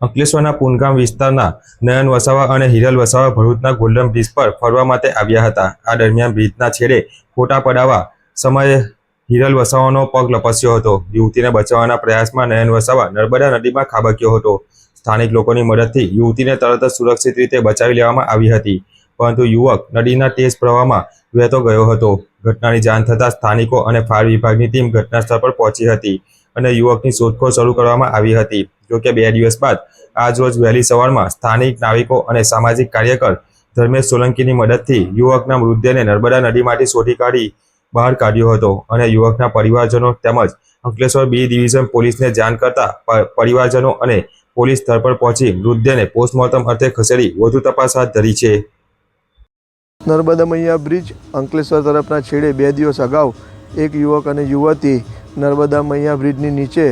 અંકલેશ્વરના પુનગામ વિસ્તારના નયન વસાવા અને હિરલ વસાવા ભરૂચના ગોલ્ડન બ્રિજ પર ફરવા માટે આવ્યા હતા. આ દરમિયાન બ્રિજના છેડે ફોટા પડાવવા સમયે હિરલ વસાવાનો પગ લપસ્યો હતો. યુવતીને બચાવવાના પ્રયાસમાં નયન વસાવા નર્મદા નદીમાં ખાબક્યો હતો. સ્થાનિક લોકોની મદદથી યુવતીને તરત જ સુરક્ષિત રીતે બચાવી લેવામાં આવી હતી. પરંતુ યુવક નદીના તેજ પ્રવાહમાં વહેતો ગયો હતો. ઘટનાની જાણ થતાં સ્થાનિકો અને ફાયર વિભાગની ટીમ ઘટના સ્થળ પર પહોંચી હતી અને યુવકની શોધખોળ શરૂ કરવામાં આવી હતી. જોકે બે દિવસ બાદ આજરોજ વહેલી સવારમાં સ્થાનિક નાવિકો અને સામાજિક કાર્યકર ધર્મેશ સોલંકીની મદદથી યુવકના મૃતદેહને નર્મદા નદીમાંથી શોધી કાઢી બહાર કાઢ્યો હતો અને યુવકના પરિવારજનો તેમજ અંકલેશ્વર બી ડિવિઝન પોલીસને જાણ કરતા પરિવારજનો અને પોલીસ સ્થળ પર પહોંચી મૃતદેહને પોસ્ટમોર્ટમ અર્થે ખસેડી વધુ તપાસ હાથ ધરી છે. નર્મદા મૈયા બ્રિજ અંકલેશ્વર તરફના છેડે બે દિવસ અગાઉ એક યુવક અને યુવતી નર્મદા મૈયા બ્રિજની નીચે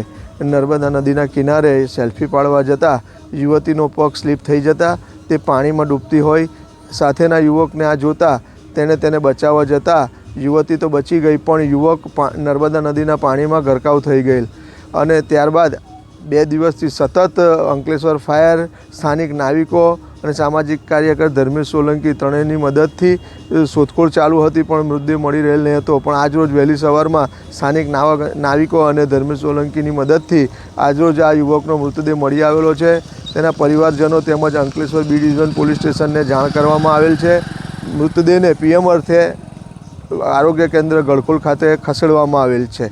નર્મદા નદીના કિનારે સેલ્ફી પાડવા જતાં યુવતીનો પગ સ્લીપ થઈ જતાં તે પાણીમાં ડૂબતી હોય. સાથેના યુવકને આ જોતા તેણે તેને બચાવવા જતાં યુવતી તો બચી ગઈ, પણ યુવક નર્મદા નદીના પાણીમાં ગરકાવ થઈ ગયેલ. અને ત્યારબાદ બે દિવસથી સતત અંકલેશ્વર ફાયર, સ્થાનિક નાવિકો અને સામાજિક કાર્યકર ધર્મેશ સોલંકી ત્રણેયની મદદથી શોધખોળ ચાલુ હતી, પણ મૃતદેહ મળી રહેલ નહીં હતો પણ આજરોજ વહેલી સવારમાં સ્થાનિક નાવક અને ધર્મેશ સોલંકીની મદદથી આજરોજ આ યુવકનો મૃતદેહ મળી આવેલો છે. તેના પરિવારજનો તેમજ અંકલેશ્વર બી ડિવિઝન પોલીસ સ્ટેશનને જાણ કરવામાં આવેલ છે. મૃતદેહને પીએમ અર્થે આરોગ્ય કેન્દ્ર ગળખોલ ખાતે ખસેડવામાં આવેલ છે.